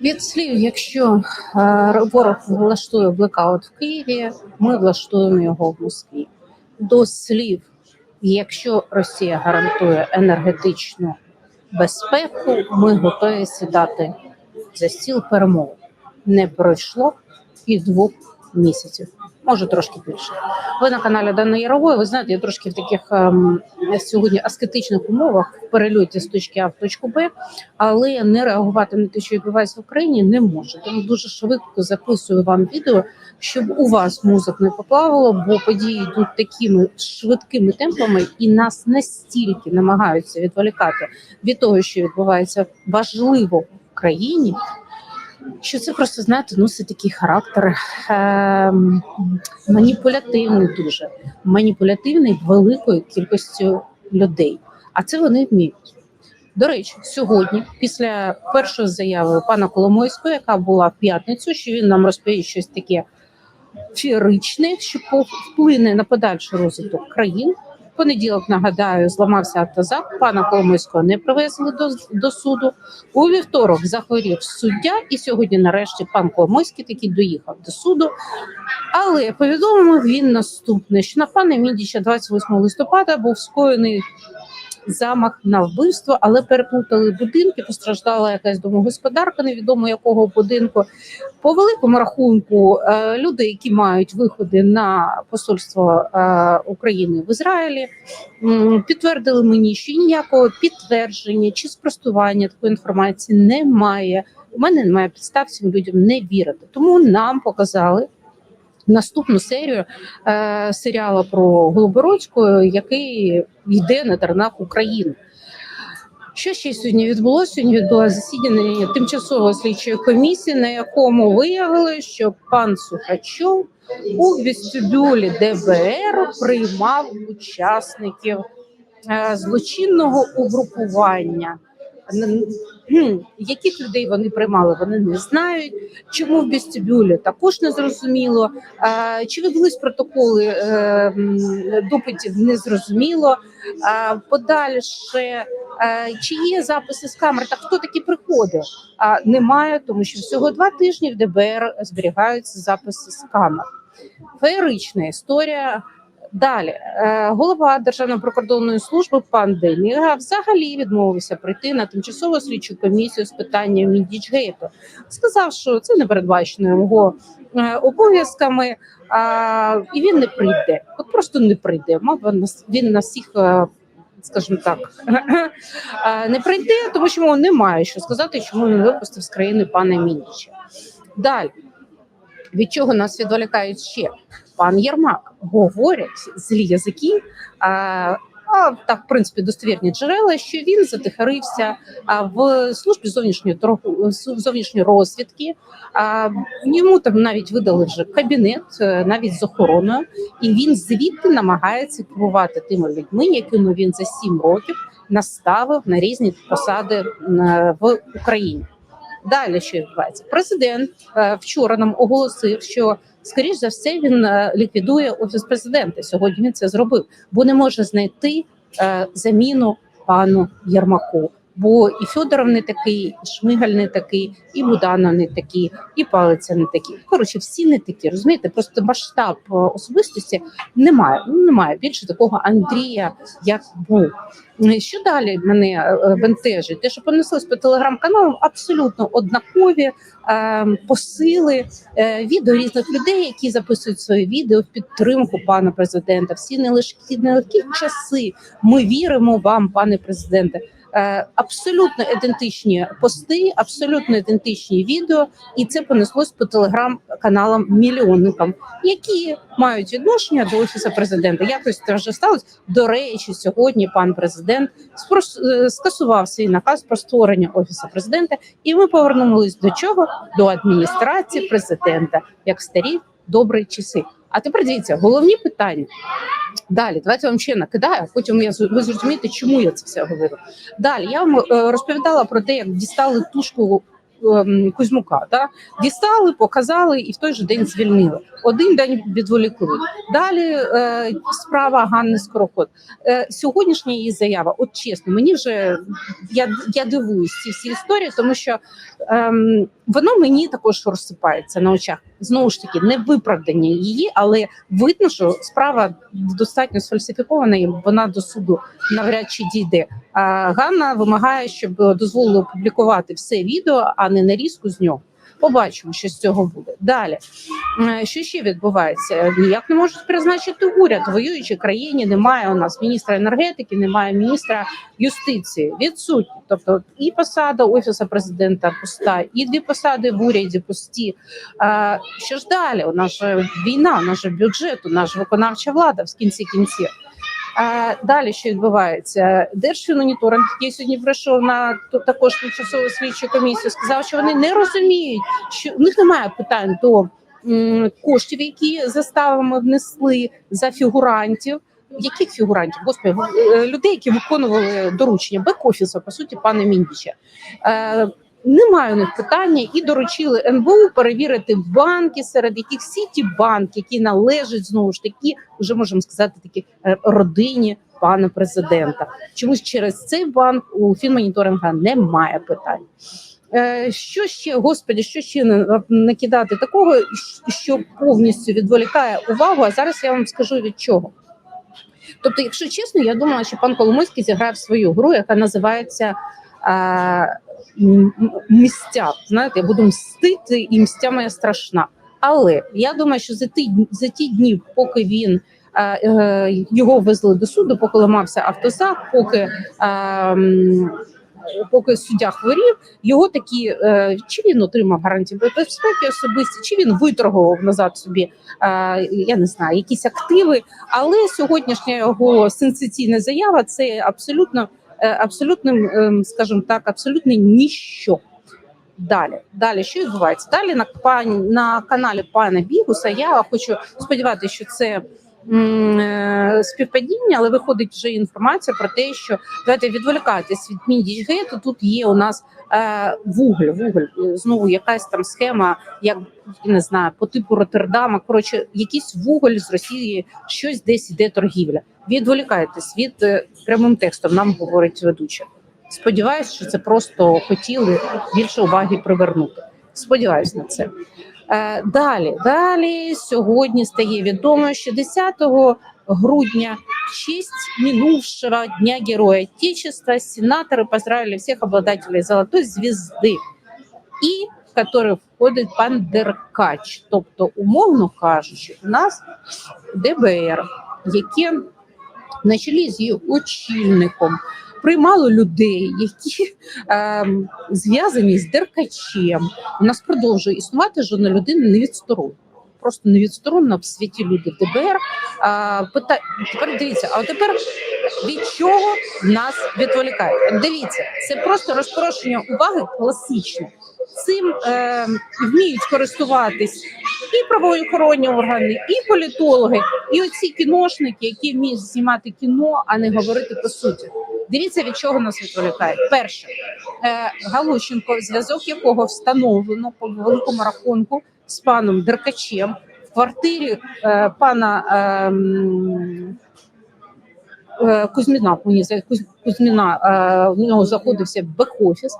Від слів, якщо е, ворог влаштує блекаут в Києві, ми влаштуємо його в Москві. До слів, якщо Росія гарантує енергетичну безпеку, ми готові сідати за стіл перемов. Не пройшло і двох місяців, може трошки більше. Ви на каналі Дани Ярової. Ви знаєте, я трошки в таких ем, сьогодні аскетичних умовах в перельоті з точки А в точку Б, але не реагувати на те, що відбувається в Україні, не можу. Тому дуже швидко записую вам відео, щоб у вас мозок не поплавало, бо події йдуть такими швидкими темпами, і нас настільки намагаються відволікати від того, що відбувається важливо в країні. Що це просто знаєте, носить такий характер е, маніпулятивний, дуже маніпулятивний великою кількістю людей. А це вони вміють. До речі, сьогодні, після першої заяви пана Коломойського, яка була в п'ятницю, що він нам розповіє щось таке феєричне, що вплине на подальший розвиток країн. Понеділок нагадаю, зламався автозак. Пана Коломойського не привезли до, до суду. У вівторок захворів суддя, і сьогодні, нарешті, пан Коломойський таки доїхав до суду. Але повідомив він наступне: що на пана Міндіча 28 листопада був скоєний замах на вбивство, але переплутали будинки. Постраждала якась домогосподарка, невідомо якого будинку. По великому рахунку, е, люди, які мають виходи на посольство е, України в Ізраїлі, підтвердили мені, що ніякого підтвердження чи спростування такої інформації немає. У мене немає підстав цим людям не вірити. Тому нам показали наступну серію е, серіалу про Голобородську, який йде на теренах України. Що ще сьогодні відбулося? Сьогодні відбулося засідання тимчасової слідчої комісії, на якому виявили, що пан Сухачов у вестибюлі ДБР приймав учасників е, злочинного угрупування. Яких людей вони приймали, вони не знають. Чому в вестибюлі також не зрозуміло. Чи відбулись протоколи е, допитів? Не зрозуміло. Подальше е, чи є записи з камер? Та хто таки приходив? Немає, тому що всього два тижні в ДБР зберігаються записи з камер. Феєрична історія. Далі Е, голова Державної прикордонної служби пан Деміга взагалі відмовився прийти на тимчасову слідчу комісію з питання Міндічгейту. Сказав, що це не передбачено його е, обов'язками, і він не прийде. От просто не прийде. Мав він на всіх. е, Скажімо так, не прийде, тому що йому немає що сказати, чому він випустив з країни пана Мініча. Далі від чого нас відволікають ще? Пан Єрмак говорять злі язики. А, а так, в принципі, достовірні джерела, що він затихарився в службі зовнішньої торгу зовнішньої розвідки. Йому там навіть видали вже кабінет, е, навіть з охороною, і він звідти намагається керувати тими людьми, якими він за сім років наставив на різні посади е, в Україні. Далі що відбувається? Президент е, вчора нам оголосив, що скоріш за все він е, ліквідує офіс президента. Сьогодні він це зробив, бо не може знайти е, заміну пану Єрмаку. Бо і Федоров не такий, і Шмигаль не такий, і Буданов не такий, і Палиця не такий. Коротше, всі не такі. Розумієте, просто масштаб е, особистості немає. Ну немає більше такого Андрія, як був. Е, Що далі мене е, бентежить? Те, що понеслось по телеграм-каналам, абсолютно однакові е, посили е, відео різних людей, які записують свої відео в підтримку пана президента. Всі нелегкі, нелегкі часи. Ми віримо вам, пане президенте. Е, Абсолютно ідентичні пости, абсолютно ідентичні відео, і це понеслось по телеграм-каналам мільйонникам, які мають відношення до офісу президента. Якось це вже сталося. До речі, сьогодні пан президент спрос- е, скасував свій наказ про створення офісу президента, і ми повернулись до чого? До адміністрації президента, як старі добрі часи. А тепер дивіться, головні питання. Далі, давайте вам ще накидаю, а потім я ви зрозумієте, чому я це все говорю. Далі я вам е, розповідала про те, як дістали тушку ем, Кузьмука. Да? Дістали, показали і в той же день звільнили. Один день відволікли. Далі е, справа Ганни Скороход. Е, сьогоднішня її заява, от чесно, мені вже я, я дивуюсь ці всі історії, тому що ем, воно мені також розсипається на очах. Знову ж таки, не виправдання її, але видно, що справа достатньо сфальсифікована, і вона до суду навряд чи дійде. А Ганна вимагає, щоб дозволили опублікувати все відео, а не нарізку з нього. Побачимо, що з цього буде. Далі, що ще відбувається? Ніяк не можуть призначити уряд. В воюючій країні немає у нас міністра енергетики, немає міністра юстиції. Відсутні. Тобто і посада офісу президента пуста, і дві посади в уряді пусті. Що ж далі? У нас же війна, у нас же бюджет, у нас же виконавча влада в кінці кінців. А, далі що відбувається? Держфінмоніторинг, який сьогодні прийшов на також тимчасову слідчу комісію, сказав, що вони не розуміють, що в них немає питань до коштів, які заставами внесли за фігурантів. Яких фігурантів? Господи, е, людей, які виконували доручення бек-офісу, по суті, пана Міндіча. Е, немає у них питання і доручили НБУ перевірити банки, серед яких всі ті банки, які належать знову ж таки, вже можемо сказати, такі е, родині пана президента. Чомусь через цей банк у фінмоніторинга немає питань. Е, Що ще, господі, що ще на- накидати такого, що повністю відволікає увагу? А зараз я вам скажу від чого. Тобто, якщо чесно, я думала, що пан Коломойський зіграв свою гру, яка називається м- м- мстя. Знаєте, я буду мстити, і мстя моя страшна. Але я думаю, що за ті, за ті дні, поки він е, е, його везли до суду, поки ламався автозак, поки. Е, Поки суддя хворів, його такі е, чи він отримав гарантії безпеки особисті, чи він виторгував назад собі, е, я не знаю, якісь активи. Але сьогоднішня його сенсаційна заява це абсолютно, абсолютним, ем, скажімо так, абсолютно ніщо. Далі, далі що відбувається? Далі на пані на каналі пана Бігуса. Я хочу сподіватися, що це е, співпадіння, але виходить вже інформація про те, що давайте відволікатись від Міндічгейту. Тут є у нас е, вуголь, вуголь е, знову якась там схема, як не знаю, по типу Роттердама. Коротше, якийсь вуголь з Росії, щось десь іде торгівля Відволікайтесь від е, прямим текстом. Нам говорить ведуча. Сподіваюсь, що це просто хотіли більше уваги привернути. Сподіваюсь на це. Е, далі, далі сьогодні стає відомо, що 10 грудня, в честь минувшего Дня Героя Отечества, сенаторы поздравили всех обладателей золотой звезды, і в который входить пан Деркач. Тобто, умовно кажучи, у нас ДБР, яке на чолі з її очільником приймало людей, які е, зв'язані з Деркачем. У нас продовжує існувати жодна людина не відсторонена. Просто не відсторонена в світі люди ДБР. А, пита... Тепер дивіться, а тепер від чого нас відволікають? Дивіться, це просто розпорошення уваги класичне. Цим е, вміють користуватись і правоохоронні органи, і політологи, і оці кіношники, які вміють знімати кіно, а не говорити по суті. Дивіться, від чого нас відволікають. Перше, е, Галущенко, зв'язок якого встановлено по великому рахунку з паном Деркачем в квартирі е, пана е, е, Кузьміна, Кузьміна, е, в нього знаходився бек-офіс.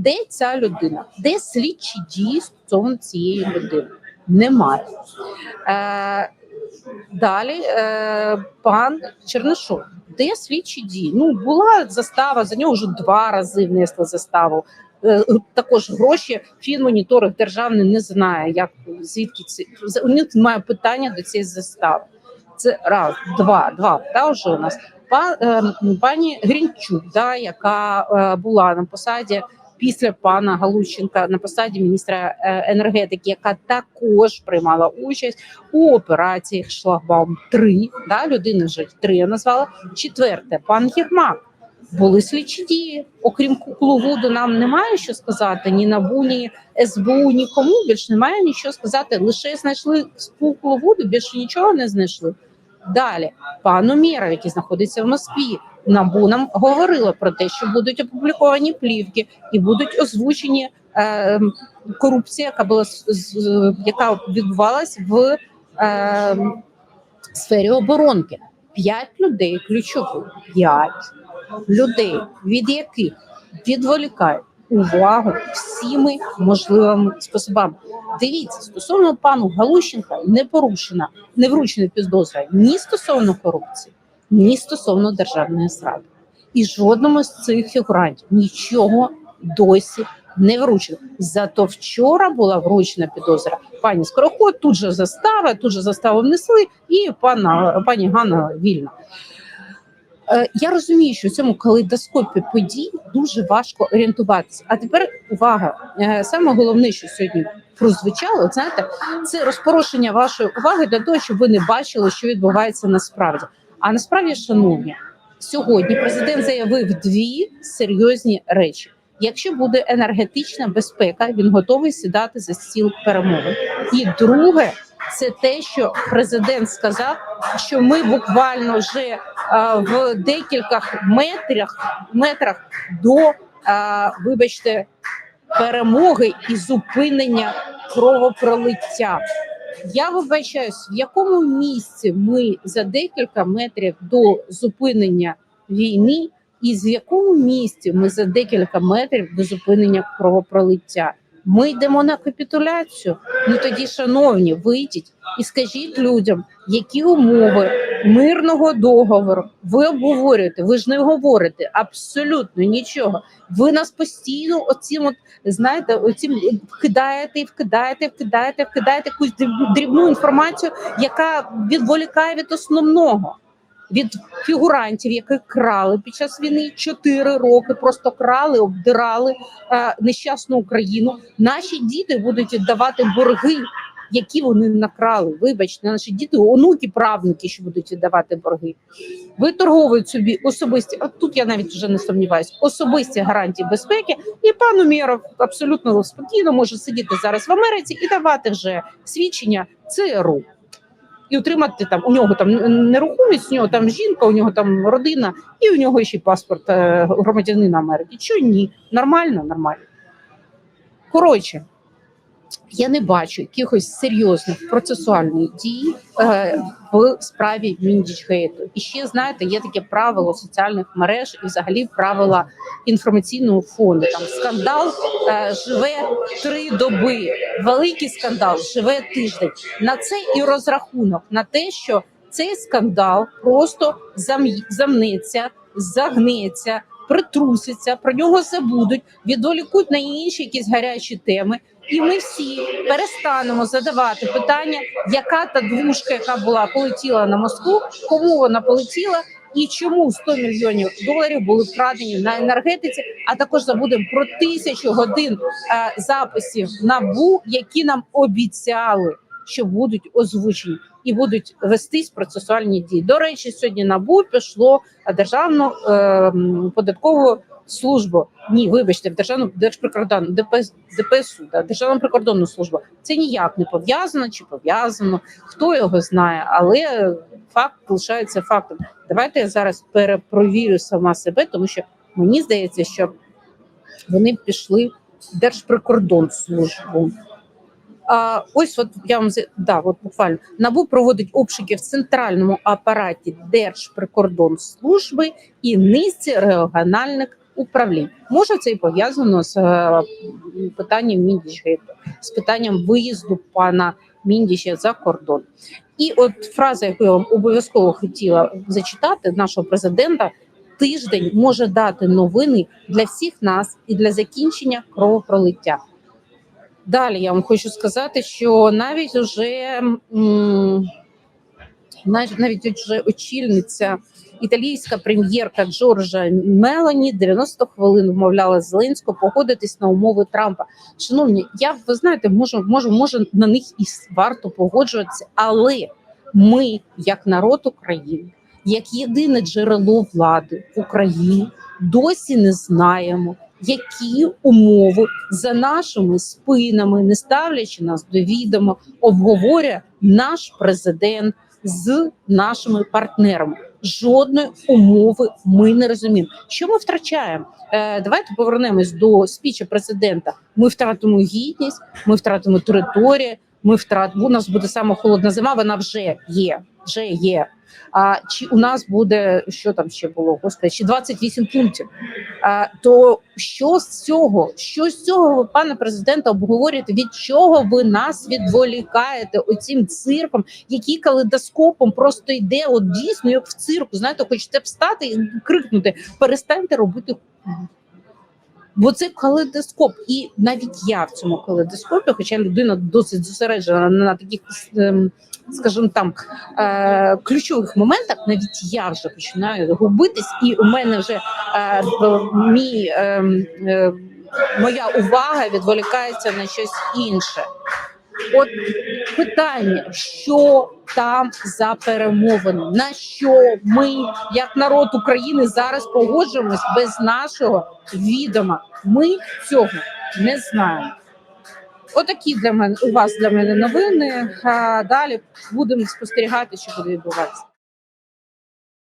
Де ця людина? Де слідчі дії стосовно цієї людини? Немає. Е, далі е, пан Чернишов. Де слідчі дії? Ну була застава, за нього вже два рази внесли заставу. Е, Також гроші фінмоніторинг державний не знає, як звідки це у них немає питання до цієї застави. Це раз, два, два. Та вже у нас Па, е, пані Грінчук, да, яка е, була на посаді після пана Галущенка на посаді міністра е, енергетики, яка також приймала участь у операції Шлагбаум 3 Да, людина вже три я назвала. Четверте, пан Єрмак. Були слідчі дії. Окрім Кукловоду, нам немає що сказати ні НАБУ, ні СБУ, нікому більше немає нічого сказати. Лише знайшли Кукловоду, більше нічого не знайшли. Далі пан Умєров, який знаходиться в Москві, НАБУ нам говорила про те, що будуть опубліковані плівки і будуть озвучені е, корупція, яка була яка відбувалась в е, сфері оборонки. П'ять людей ключових, п'ять людей, від яких відволікають увагу всіми можливими способами. Дивіться, стосовно пану Галущенка не порушена, не вручена підозра ні стосовно корупції, ні стосовно державної зради. І жодному з цих фігурантів нічого досі не вручено. Зато вчора була вручена підозра пані Скороход, тут же застава, тут же заставу внесли, і пана пані Ганна вільна. Е, Я розумію, що в цьому калейдоскопі подій дуже важко орієнтуватися. А тепер увага. Е, Саме головне, що сьогодні прозвучало, знаєте, це розпорошення вашої уваги для того, щоб ви не бачили, що відбувається насправді. А насправді, шановні, сьогодні президент заявив дві серйозні речі. Якщо буде енергетична безпека, він готовий сідати за стіл перемови. І друге, це те, що президент сказав, що ми буквально вже е, в декількох метрах метрах до, е, вибачте, перемоги і зупинення кровопролиття. Я вибачаюсь, в якому місці ми за декілька метрів до зупинення війни, і з якому місці ми за декілька метрів до зупинення кровопролиття. Ми йдемо на капітуляцію. Ну тоді, шановні, вийдіть і скажіть людям, які умови мирного договору ви обговорюєте. Ви ж не говорите абсолютно нічого. Ви нас постійно оцім, от знаєте, оцім вкидаєте і вкидаєте, вкидаєте, вкидаєте якусь дрібну інформацію, яка відволікає від основного. Від фігурантів, яких крали під час війни 4 роки, просто крали, обдирали е, нещасну Україну. Наші діти будуть віддавати борги, які вони накрали. Вибачте, наші діти, онуки, правнуки, що будуть віддавати борги. Виторговують собі особисті. А тут я навіть вже не сумніваюся. Особисті гарантії безпеки. І пан Умєров абсолютно спокійно може сидіти зараз в Америці і давати вже свідчення ЦРУ. І отримати там у нього там нерухомість, у нього там жінка, у нього там родина, і у нього ще й паспорт е, громадянина Америки. Чого ні? Нормально, нормально. Коротше, я не бачу якихось серйозних процесуальних дій е, в справі Міндічгейту. І ще знаєте, є таке правило соціальних мереж і взагалі правила інформаційного фонду. Там скандал е, живе три доби, великий скандал живе тиждень. На це і розрахунок на те, що цей скандал просто зам- замнеться, загнеться. Притруситься, про нього забудуть, відволікуть на інші якісь гарячі теми, і ми всі перестанемо задавати питання, яка та двушка, яка була полетіла на Москву, кому вона полетіла, і чому 100 мільйонів доларів були вкрадені на енергетиці. А також забудемо про тисячу годин е, записів набу, які нам обіцяли, що будуть озвучені. І будуть вестись процесуальні дії. До речі, сьогодні набу пішло державну е, податкову службу. Ні, вибачте, в державну держприкордонну ДПС, ДПСУ, да, державну прикордонну службу. Це ніяк не пов'язано чи пов'язано. Хто його знає, але факт лишається фактом. Давайте я зараз перепровірю сама себе, тому що мені здається, що вони пішли в Держприкордонслужбу. А, ось от я вам да, от буквально набу проводить обшуки в центральному апараті Держприкордонслужби і низці регіональних управлінь. Може, це і пов'язано з е, питанням Міндічгейту, з питанням виїзду пана Міндіча за кордон. І от фраза, яку я вам обов'язково хотіла зачитати нашого президента. Тиждень може дати новини для всіх нас і для закінчення кровопролиття. Далі я вам хочу сказати, що навіть уже м, навіть очільниця італійська прем'єрка Джорджа Мелані 90 хвилин вмовляла Зеленського погодитись на умови Трампа. Шановні, я ви знаєте, можу, можу, може на них і варто погоджуватися, але ми, як народ України, як єдине джерело влади в Україні, досі не знаємо, які умови за нашими спинами, не ставлячи нас до відома, обговорює наш президент з нашими партнерами. Жодної умови ми не розуміємо. Що ми втрачаємо? Е, давайте повернемось до спіча президента. Ми втратимо гідність, ми втратимо територію. Ми втратимо. У нас буде саме холодна зима. Вона вже є. Вже є. А чи у нас буде що там ще було? Господи, ще 28 пунктів. А, то що з цього? Що з цього ви, пане президенте, обговорюєте? Від чого ви нас відволікаєте оцім цирком, який калейдоскопом просто йде? От дійсно, як в цирку, знаєте, хочете встати і крикнути: перестаньте робити. Хуйню». Бо це калейдоскоп, і навіть я в цьому калейдоскопі, хоча людина досить зосереджена на таких, ем, скажімо там, е, ключових моментах, навіть я вже починаю губитись, і у мене вже е, мій, е, е, моя увага відволікається на щось інше. От питання, що там за перемовини, на що ми, як народ України, зараз погоджуємось без нашого відома. Ми цього не знаємо. Отакі для мене у вас для мене новини. А далі будемо спостерігати, що буде відбуватися.